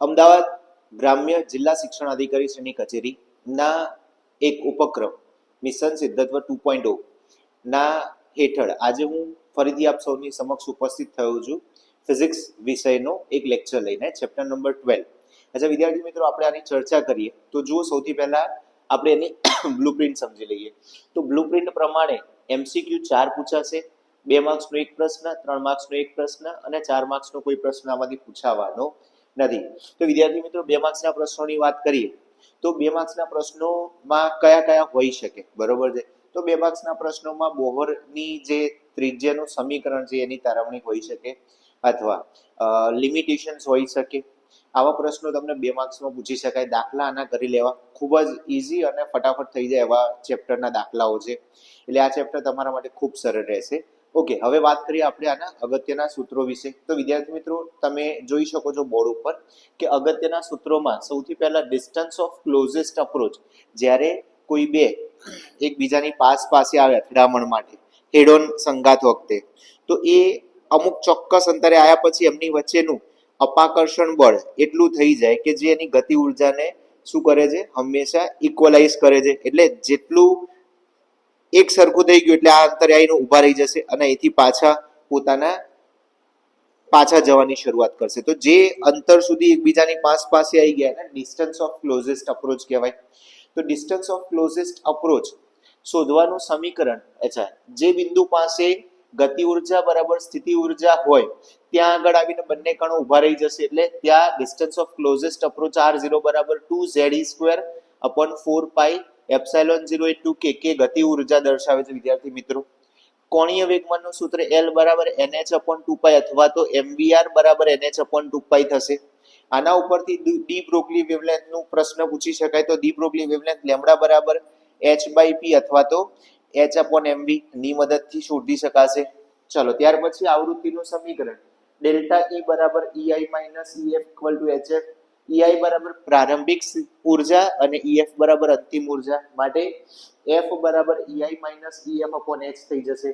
અમદાવાદ ગ્રામ્ય જિલ્લા શિક્ષણ અધિકારી શ્રીની કચેરીના એક ઉપક્રમ, મિશન સિદ્ધત્વ ટુ પોઈન્ટ ના હેઠળ આજે હું ફરીથી આપ સૌની સમક્ષ ઉપસ્થિત થયો છું ફિઝિક્સ વિષયનો એક લેક્ચર લઈને, ચેપ્ટર નંબર ટ્વેલ્વ. અચ્છા, વિદ્યાર્થી મિત્રો, આપણે આની ચર્ચા કરીએ. તો જુઓ, સૌથી પહેલા આપણે એની બ્લુપ્રિન્ટ સમજી લઈએ. તો બ્લુપ્રિન્ટ પ્રમાણે એમસીક્યુ ચાર પૂછાશે. બે માર્ક્સનો એક પ્રશ્ન, ત્રણ માર્ક્સનો એક પ્રશ્ન અને ચાર માર્ક્સનો કોઈ પ્રશ્ન આમાંથી પૂછાવાનો. નથી. તો વિદ્યાર્થી મિત્રો, બે માર્ક્સના પ્રશ્નોની વાત કરીએ, તો બે માર્ક્સના પ્રશ્નોમાં કયા કયા હોઈ શકે? બરોબર છે? તો બે માર્ક્સના પ્રશ્નોમાં બોહરની જે ત્રિજ્યાનું સમીકરણ છે, એની તારવણી હોઈ શકે અથવા લિમિટેશન્સ હોઈ શકે. આવા પ્રશ્નો તમને બે માર્ક્સમાં પૂછી શકાય. દાખલા આના કરી લેવા. ખૂબ જ ઇઝી અને ફટાફટ થઈ જાય એવા ચેપ્ટરના દાખલાઓ છે. એટલે આ ચેપ્ટર તમારા માટે ખૂબ સરળ રહેશે. ઓકે, હવે વાત કરીએ આપણે આના અગત્યના સૂત્રો વિશે. તો વિદ્યાર્થી મિત્રો, તમે જોઈ શકો છો બોર્ડ ઉપર કે અગત્યના સૂત્રોમાં સૌથી પહેલા ડિસ્ટન્સ ઓફ ક્લોઝેસ્ટ અપ્રોચ જ્યારે કોઈ બે એકબીજાની પાસ પાસે આવે અથડામણ માટે હેડ ઓન સંગાત વખતે, તો એ અમુક ચોક્કસ અંતરે આવ્યા પછી એમની વચ્ચેનું અપાકર્ષણ બળ એટલું થઈ જાય કે જે એની ગતિ ઉર્જાને શું કરે છે? હંમેશા ઇક્વલાઇઝ કરે છે. એટલે જેટલું એક સરખું થઈ ગયું એટલે આ અંતરે આવીને ઊભા રહી જશે અને અહીંથી પાછા પોતાના પાછા જવાની શરૂઆત કરશે. તો જે અંતર સુધી એકબીજાની પાસ પાસે આવી ગયા એને ડિસ્ટન્સ ઓફ ક્લોઝેસ્ટ અપ્રોચ કહેવાય. તો ડિસ્ટન્સ ઓફ ક્લોઝેસ્ટ અપ્રોચ શોધવાનું સમીકરણ અચ્છા, જે બિંદુ પાસે ગતિ ઊર્જા બરાબર સ્થિતિ ઊર્જા હોય, ત્યાં આગળ આવીને બંને કણો ઊભા રહી જશે એટલે ત્યાં distance of closest approach R zero બરાબર two Z square upon four pi epsilon zero two કે કે ગતિ ઊર્જા દર્શાવે છે, વિદ્યાર્થી મિત્રો. કોણીય વેગમાનનું સૂત્ર એલ બરાબર એનએચ અપોન ટુ પાઈ અથવા તો એમબીઆર બરાબર એનએચ અપોન ટુ પાઈ થશે. આના ઉપરથી ડી બ્રોગલી વેવલેન્થનું પ્રશ્ન પૂછી શકાય તો ડી બ્રોગલી વેવલેન્થ લેમડા બરાબર એચ બાય પી અથવા તો એચ અપોન એમવી ની મદદથી શોધી શકાશે. ચલો, ત્યાર પછી આવૃત્તિનું સમીકરણ. ડેલ્ટા ઈ બરાબર EI minus EF equal to HF EI બરાબર પ્રારંભિક ઊર્જા અને ઈએફ બરાબર અંતિમ ઊર્જા માટે એફ બરાબર EI minus EF upon H થઈ જશે.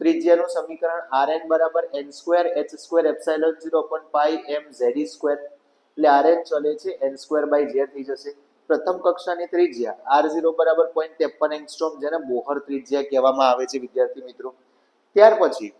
ત્રિજ્યાનું સમીકરણ આર એન બરાબર N square H square epsilon zero upon pi M Z square એટલે આર એન ચલે છે એન સ્ક્વેર બાય ઝેડ થઈ જશે. પ્રથમ કક્ષાની ત્રિજ્યા આર ઝીરો બરાબર પોઈન્ટ ત્રેપન એંગસ્ટ્રોમ જેને બોહર ત્રિજ્યા કહેવામાં આવે છે વિદ્યાર્થી મિત્રો. ત્યાર પછી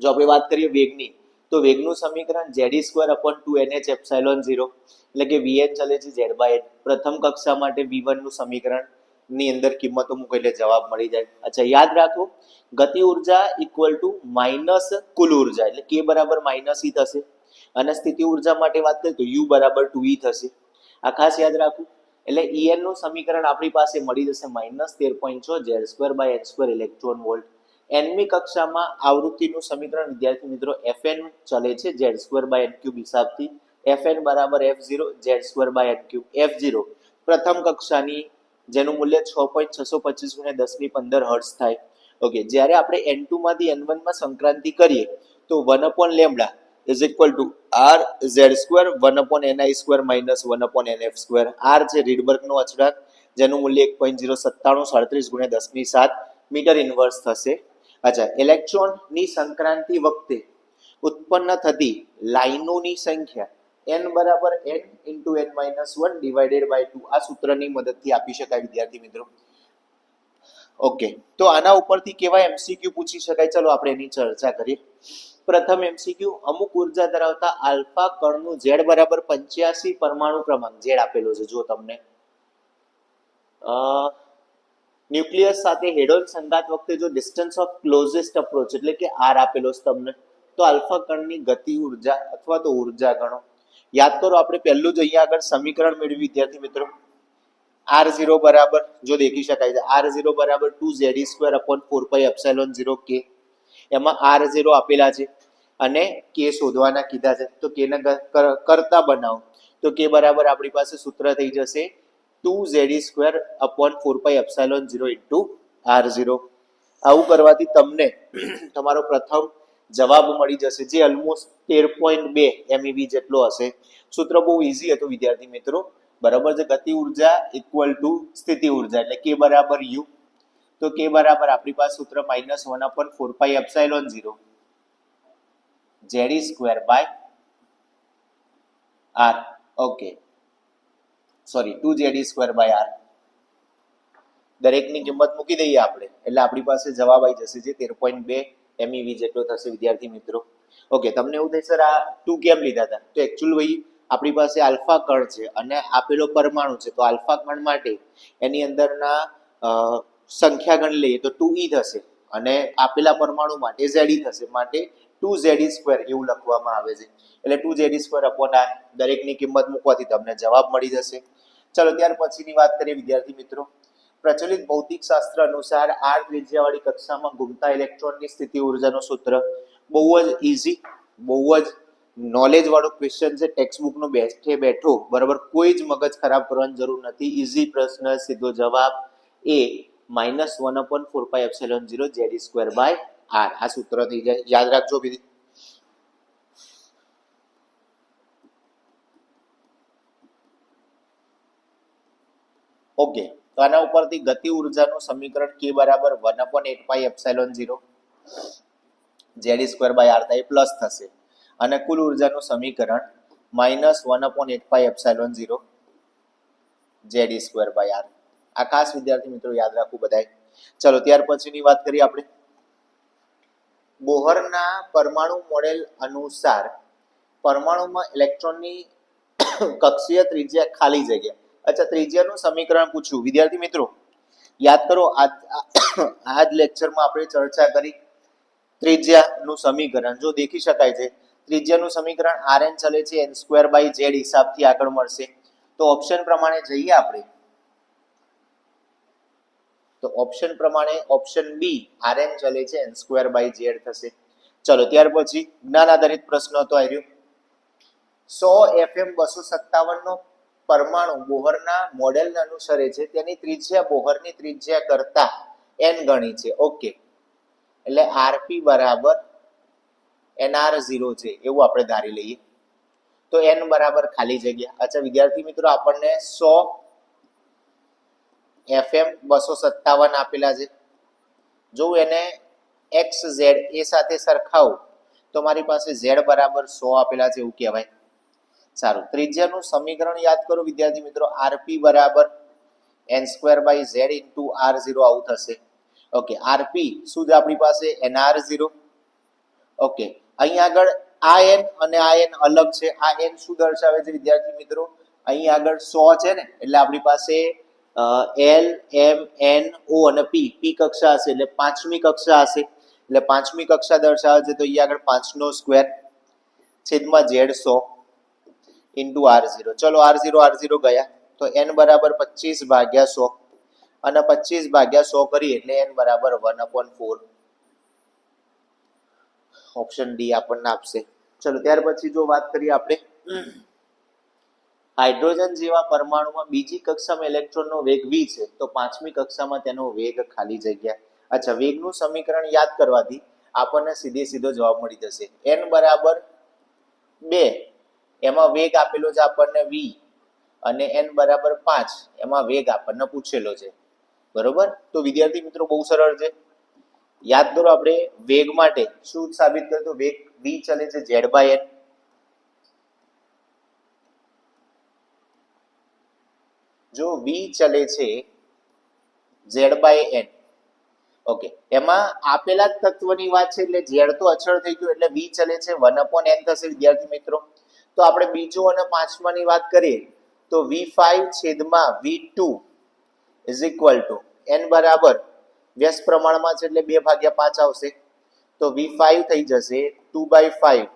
જો આપણે વાત કરીએ વેગની તો વેગનું સમીકરણ Z square upon two N H epsilon zero, એટલે કે વીએન ચલે છે ઝેડ બાય એન. પ્રથમ કક્ષા માટે વી વનનું સમીકરણની અંદર કિંમતો મૂકો એટલે જવાબ મળી જાય. અચ્છા, યાદ રાખો, ગતિ ઊર્જા ઇક્વલ ટુ માઇનસ કુલ ઊર્જા, એટલે કે બરાબર માઇનસ ઈ થશે. અને સ્થિતિ ઊર્જા માટે વાત કરીએ તો યુ બરાબર ટુ ઈ થશે. આ ખાસ યાદ રાખું, એટલે ઈએનનું સમીકરણ આપણી પાસે મળી જશે માઇનસ તેર પોઈન્ટ છ Z square by N square electron volt. Enemy કક્ષામાં આવૃત્તિનું સમીકરણ, વિદ્યાર્થી મિત્રો, એફએન ચલે છે, Z square by N cube હિસાબથી. એફએન બરાબર F zero, Z square by N cube F zero. પ્રથમ કક્ષાની, જેનું મૂલ્ય છ પોઈન્ટ છસો પચીસ ગુણ્યા દસની પંદર હર્ટ્સ થાય. ઓકે, જ્યારે આપણે એન ટુ માંથી એન વનમાં સંક્રાંતિ કરીએ, તો one upon lambda is equal to R Z square, one upon NI square minus one upon N F square. R છે રીડબર્ગનો અચળાંક, જેનું મૂલ્ય એક પોઈન્ટ ઝીરો સત્તાણું સાડત્રીસ ગુણ્યા દસની સાત મીટર ઇન્વર્સ થશે. અચ્છા ઇલેક્ટ્રોનની સંક્રાંતિ વખતે ઉત્પન્ન થતી લાઇનોની સંખ્યા એન બરાબર N into N minus one divided by two આ સૂત્રની મદદથી આપી શકાય, વિદ્યાર્થી મિત્રો. ઓકે તો આના ઉપરથી કેવા એમસીક્યુ પૂછી શકાય? ચલો આપણે એની ચર્ચા કરીએ. પ્રથમ એમસીક્યુ અમુક ઊર્જા ધરાવતા આલ્ફા કણનું ઝેડ બરાબર પંચ્યાસી પરમાણુ ક્રમાંક. ઝેડ આપેલો છે, જો તમને. ન્યુક્લિયસ સાથે હેડોન સંગાત વખતે જો ડિસ્ટન્સ ઓફ ક્લોઝેસ્ટ અપ્રોચ એટલે કે આર આપેલો છે તો આલ્ફા કણની ગતિ ઊર્જા અથવા તો ઊર્જા ગણો. યાદ કરો, આપણે પહેલું જ અહીંયા આગળ સમીકરણ મેળવ્યું, વિદ્યાર્થી મિત્રો. આર ઝીરો બરાબર, જો દેખી શકાય છે આર ઝીરો બરાબર two Z square upon four pi epsilon zero કે એમાં આર ઝીરો આપેલા છે અને કે શોધવાના કીધા છે. તો કેને કરતા બનાવો. તો કે બરાબર આપણી પાસે સૂત્ર થઈ જશે two Z square upon four pi epsilon zero into R zero આવું કરવાથી તમને તમારો પ્રથમ જવાબ મળી જશે, જે ઓલમોસ્ટ તેર પોઈન્ટ બે એમઈવી જેટલો હશે. સૂત્ર બહુ ઇઝી હતું, વિદ્યાર્થી મિત્રો. બરાબર છે? ગતિ ઊર્જા ઇક્વલ ટુ સ્થિતિ ઊર્જા, એટલે કે બરાબર યુ તો કે બરાબર? આપણી પાસે સૂત્ર minus one upon four pi epsilon zero Z square by R okay sorry two ZE square by R દરેકની કિંમત મૂકી દઈએ આપણે. એટલે આપણી પાસે જવાબ આવી જશે જે તેર પોઈન્ટ બે એમઈવી જેટલો થશે, વિદ્યાર્થી મિત્રો. ઓકે તમને એવું થાય, સર, આ ટુ કેમ લીધા હતા? તો એકચ્યુઅલ ભાઈ આપણી પાસે આલ્ફા કણ છે અને આપેલો પરમાણુ છે. તો આલ્ફા કણ માટે એની અંદરના સંખ્યા ગણ લઈએ તો ટુ ઈ થશે અને આપેલા પરમાણુ માટે ઝેડ ઈ થશે. માટે ટુ ઝેડી સ્ક્વેર એવું લખવામાં આવે છે. એટલે two ZE square upon R દરેકની કિંમત મૂકવાથી તમને જવાબ મળી જશે. ચલો, ત્યાર પછીની વાત કરીએ વિદ્યાર્થી મિત્રો. પ્રચલિત ભૌતિક શાસ્ત્ર અનુસાર આર ત્રિજ્યાવાળી કક્ષામાં ઘૂમતા ઇલેક્ટ્રોનની સ્થિતિ ઉર્જાનું સૂત્ર બહુ જ ઇઝી બહુ જ નોલેજ વાળો ક્વેશ્ચન છે. ટેક્સ્ટ બુકનો બેઠે બેઠો, બરાબર, કોઈ જ મગજ ખરાબ કરવાની જરૂર નથી. ઇઝી પ્રશ્ન, સીધો જવાબ એ minus one upon four pi epsilon zero ZE square by R આ સૂત્ર થઈ જાય યાદ રાખજો ઓકે, તો આના ઉપરથી ગતિ ઉર્જાનું સમીકરણ કે બરાબર one upon eight pi epsilon zero ZE square by R થાય પ્લસ થશે. અને કુલ ઉર્જાનું સમીકરણ minus one upon eight pi epsilon zero ZE square by R આ ખાસ વિદ્યાર્થી મિત્રો યાદ રાખવું બધાય. ચલો, ત્યાર પછીની વાત કરીએ આપણે. બોહરના પરમાણુ મોડેલ અનુસાર પરમાણુમાં ઇલેક્ટ્રોનની કક્ષીય ત્રિજ્યા ખાલી જગ્યા. અચ્છા, ત્રિજ્યાનું સમીકરણ પૂછ્યું. વિદ્યાર્થી મિત્રો, યાદ કરો આ જ લેક્ચરમાં આપણે ચર્ચા કરી ત્રિજ્યાનું સમીકરણ. જો દેખી શકાય છે, ત્રિજ્યાનું સમીકરણ આર એન ચલે છે એન સ્ક્વેર બાય ઝેડ હિસાબથી આગળ મળશે. તો ઓપ્શન પ્રમાણે જઈએ આપણે. તો ઓપ્શન પ્રમાણે ઓપ્શન બી આર એન ચલે છે એન સ્ક્વેર બાય ઝેડ થશે. ચલો, ત્યાર પછી જ્ઞાન આધારિત પ્રશ્ન હતો આવ્યો સો એફએમ બસો સત્તાવન નો પરમાણુ બોહરના મોડેલને અનુસરે છે. તેની ત્રિજ્યા બોહરની ત્રિજ્યા કરતા એન ગણી છે. ઓકે એટલે આરપી બરાબર એનઆર ઝીરો છે. એવું આપણે ધારી લઈએ. તો એન બરાબર ખાલી જગ્યા. અચ્છા, વિદ્યાર્થી મિત્રો, આપણને સો એફએમ બસો સત્તાવન આપેલા છે. જો એને એક્સ ઝેડ એ સાથે સરખાવું, તો મારી પાસે ઝેડ બરાબર સો આપેલા છે એવું કહેવાય. સારું, ત્રિજ્યાનું સમીકરણ યાદ કરો વિદ્યાર્થી મિત્રો, આરપી બરાબર N square by Z into R zero આવું થશે. ઓકે, આરપી શું છે આપણી પાસે? NR zero. ઓકે, અહીં આગળ આ એન અને આ એન અલગ છે. આ એન શું દર્શાવે છે વિદ્યાર્થી મિત્રો? અહીં આગળ સો છે ને, એટલે આપણી પાસે એલ, એમ, એન, ઓ અને પી. પી કક્ષા હશે એટલે પાંચમી કક્ષા હશે. એટલે પાંચમી કક્ષા દર્શાવે છે તો અહીંયા આગળ પાંચનો સ્ક્વેર છેદમાં Z so into R zero. ચલો આર ઝીરો આર ઝીરો ગયા. તો એન બરાબર પચીસ ભાગ્યા સો. અને પચીસ ભાગ્યા સો કરીએ એટલે એન બરાબર one upon four. Option D આપણને આપશે. ચલો ત્યાર પછી જો વાત કરીએ આપણે. હાઇડ્રોજન જેવા પરમાણુમાં બીજી કક્ષામાં ઇલેક્ટ્રોનનો વેગ વી છે, તો પાંચમી કક્ષામાં તેનો વેગ ખાલી જગ્યા. અચ્છા, વેગનું સમીકરણ યાદ કરવાથી આપણને સીધે સીધો જવાબ મળી જશે. એન બરાબર બે. એમાં વેગ આપેલો છે આપણને વી અને એન બરાબર પાંચ. એમાં વેગ આપણને પૂછેલો છે. બરોબર? તો વિદ્યાર્થી મિત્રો, બહુ સરળ છે. યાદ કરો આપણે વેગ માટે. શું સાબિત કર્યું વેગ વી ચલે છે ઝેડ બાય એન જો વી ચલે છે ઝેડ બાય એન ઓકે એમાં આપેલા તત્વની વાત છે એટલે ઝેડ તો અચળ થઈ ગયું એટલે વી ચલે છે. વન અપોન એન થશે, વિદ્યાર્થી મિત્રો. તો આપણે બીજો અને પાંચમાની વાત કરીએ, તો વી ફાઈવ છેદમાં V two is equal to N બરાબર વ્યસ્ત પ્રમાણમાં છે એટલે બે ભાગ્યા પાંચ આવશે. તો વી ફાઈવ થઈ જશે ટુ બાય ફાઈવ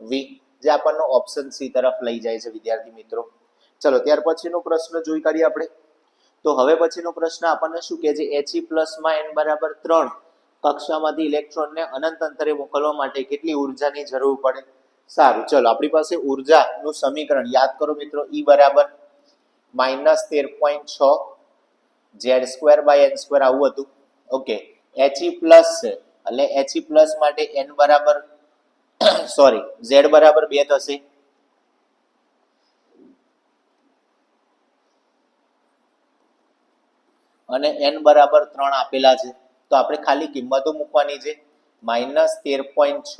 વી જે આપણને ઓપ્શન સી તરફ લઈ જાય છે, વિદ્યાર્થી મિત્રો. ચલો, ત્યાર પછીનો પ્રશ્ન જોઈ કાઢીએ આપણે. તો હવે પછીનો પ્રશ્ન આપણને શું કહે છે? એચઈ પ્લસમાં એન બરાબર ત્રણ કક્ષામાંથી ઇલેક્ટ્રોનને અનંત અંતરે મોકલવા માટે કેટલી ઉર્જાની જરૂર પડે? સારું, ચલો, આપણી પાસે ઉર્જાનું સમીકરણ, યાદ કરો મિત્રો ઈ બરાબર માઇનસ તેર પોઈન્ટ છ Z square by N square આવું હતું. ઓકે એચઈ પ્લસ છે એટલે એચઈ પ્લસ માટે એન બરાબર સોરી ઝેડ બરાબર બે થશે. અને એન બરાબર ત્રણ આપેલા છે. તો આપણે ખાલી કિંમતો મૂકવાની છે. માઇનસ તેર પોઈન્ટ છ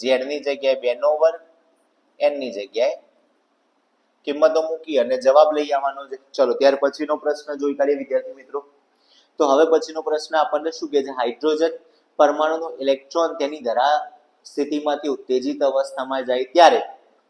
ઝેડની જગ્યાએ બેનો વર્ગ એનની જગ્યાએ કિંમતો મૂકી અને જવાબ લઈ આવવાનો છે. ચલો, ત્યાર પછીનો પ્રશ્ન જોઈ કાઢીએ વિદ્યાર્થી મિત્રો. તો હવે પછીનો પ્રશ્ન આપણને શું કહે છે? હાઇડ્રોજન પરમાણુનો ઇલેક્ટ્રોન તેની ધરા સ્થિતિમાંથી ઉત્તેજિત અવસ્થામાં જાય ત્યારે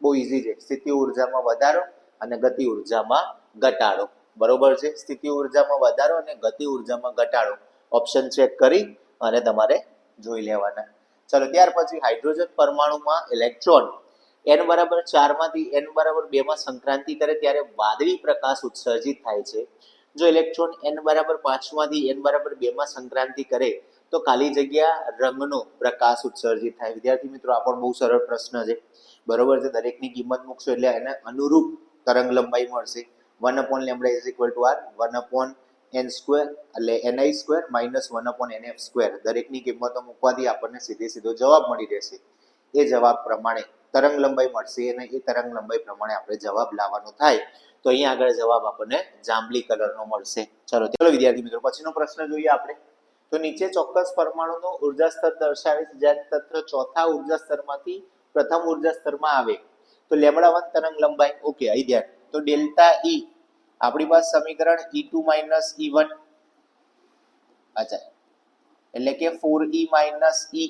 બહુ ઈઝી છે. સ્થિતિ ઉર્જામાં વધારો અને ગતિ ઉર્જામાં ઘટાડો. બરોબર છે? સ્થિતિ ઉર્જામાં વધારો અને ગતિ ઉર્જામાં ઘટાડો. ઓપ્શન ચેક કરી અને તમારે જોઈ લેવાના. ચલો, ત્યાર પછી હાઇડ્રોજન પરમાણુમાં ઇલેક્ટ્રોન એન બરાબર ચારમાંથી એન બરાબર બેમાં સંક્રાંતિ કરે ત્યારે વાદળી પ્રકાશ ઉત્સર્જિત થાય છે. જો ઇલેક્ટ્રોન એન બરાબર પાંચમાંથી એન બરાબર બેમાં સંક્રાંતિ કરે, તો ખાલી જગ્યા રંગનો પ્રકાશ ઉત્સર્જિત થાય. વિદ્યાર્થી મિત્રો, આ પણ બહુ સરળ પ્રશ્ન છે. બરોબર છે? દરેકની કિંમત મૂકશો એટલે એને અનુરૂપ તરંગ લંબાઈ મળશે. One upon lambda is equal to R? One upon N square, એટલે NI square minus one upon N F square. દરેકની કિંમતો મૂકવાથી આપણને સીધે સીધો જવાબ મળી રહેશે. એ જવાબ પ્રમાણે તરંગ લંબાઈ મળશે અને એ તરંગ લંબાઈ પ્રમાણે આપણે જવાબ લાવવાનો થાય. તો અહીંયા આગળ જવાબ આપણને જાંબલી કલરનો મળશે. ચલો ચલો વિદ્યાર્થી મિત્રો, પછીનો પ્રશ્ન જોઈએ આપણે. તો નીચે ચોક્કસ પરમાણુનો ઊર્જા સ્તર દર્શાવે છે. જ્યારે તત્વ ચોથા ઊર્જા સ્તરમાંથી પ્રથમ ઊર્જા સ્તરમાં આવે. તો લેમડા વન તરંગ લંબાઈ. ઓકે, અહીં ધ્યાન. તો ડેલ્ટા ઈ આપણી પાસે સમીકરણ E two minus E one અચ્છા એટલે કે four E minus E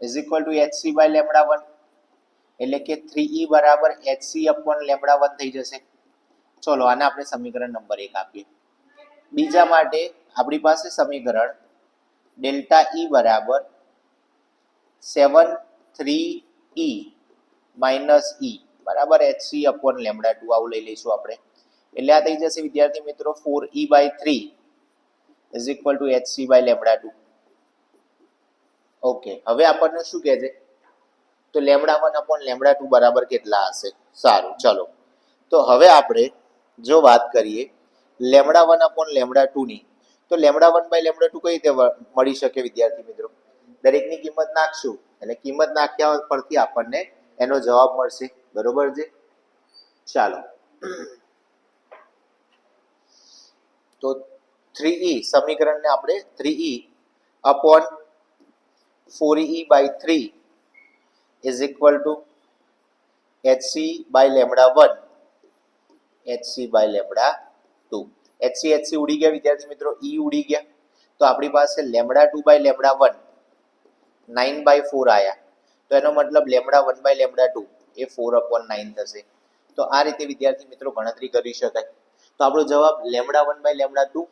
is equal to H C by lambda one એટલે કે થ્રી ઈ બરાબર H C upon lambda one થઈ જશે ચલો આને આપણે સમીકરણ નંબર એક આપીએ બીજા માટે આપણી પાસે સમીકરણ ડેલ્ટા ઈ બરાબર સેવન થ્રી ઈ માઇનસ ઈ બરાબર H C upon lambda two આવું લઈ લઈશું આપણે. એટલે આ થઈ જશે, વિદ્યાર્થી મિત્રો four E by three is equal to H C by lambda two. Okay હવે આપણને શું કહે છે? તો lambda one upon lambda two બરાબર કેટલા હશે? સારું, ચલો. તો હવે આપણે જો વાત કરીએ લેમડા વન અપોન લેમડા ટુની તો lambda one by lambda two કઈ રીતે મળી શકે, વિદ્યાર્થી મિત્રો? દરેકની કિંમત નાખશું. એટલે કિંમત નાખ્યા પરથી આપણને એનો જવાબ મળશે. બરોબર છે? ચાલો. તો થ્રી ઈ સમીકરણને આપણે three E upon four E by three is equal to HC by lambda one HC by lambda two HC HC ઉડી ગયા વિદ્યાર્થી મિત્રો? ઈ ઉડી ગયા. તો આપણી પાસે lambda two by lambda one nine by four આયા. તો એનો મતલબ lambda one by lambda two A four upon nine થશે. તો આ રીતે વિદ્યાર્થી મિત્રો ગણતરી કરી શકાય. તો આપણો જવાબ lambda one by lambda two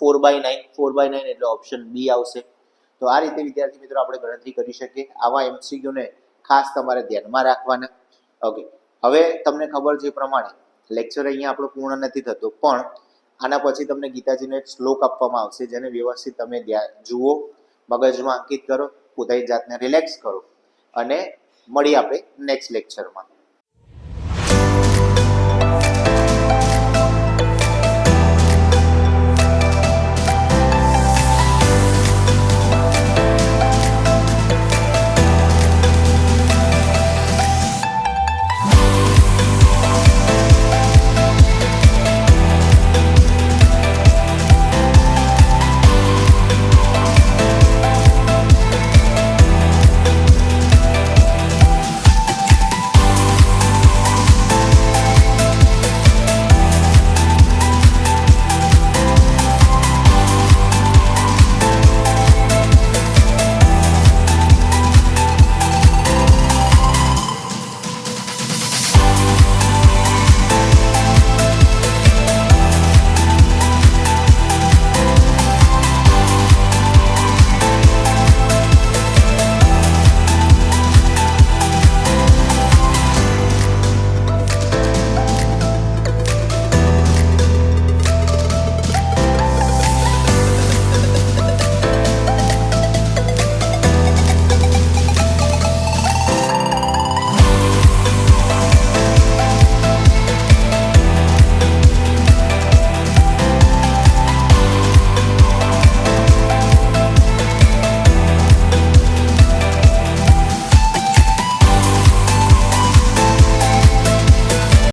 four by nine four by nine એટલે ઓપ્શન બી આવશે. તો આ રીતે વિદ્યાર્થી મિત્રો આપણે ગણતરી કરી શકીએ. આવા એમસીક્યુને ખાસ તમારે ધ્યાનમાં રાખવાના. ઓકે હવે તમને ખબર છે પ્રમાણે લેક્ચર અહીંયા આપણો પૂર્ણ નથી થતો, પણ આના પછી તમને ગીતાજીનો એક શ્લોક આપવામાં આવશે, જેને વ્યવસ્થિત તમે જુઓ, મગજમાં અંકિત કરો, પોતાની જાતને રિલેક્સ કરો. અને મળી આપણે નેક્સ્ટ લેક્ચરમાં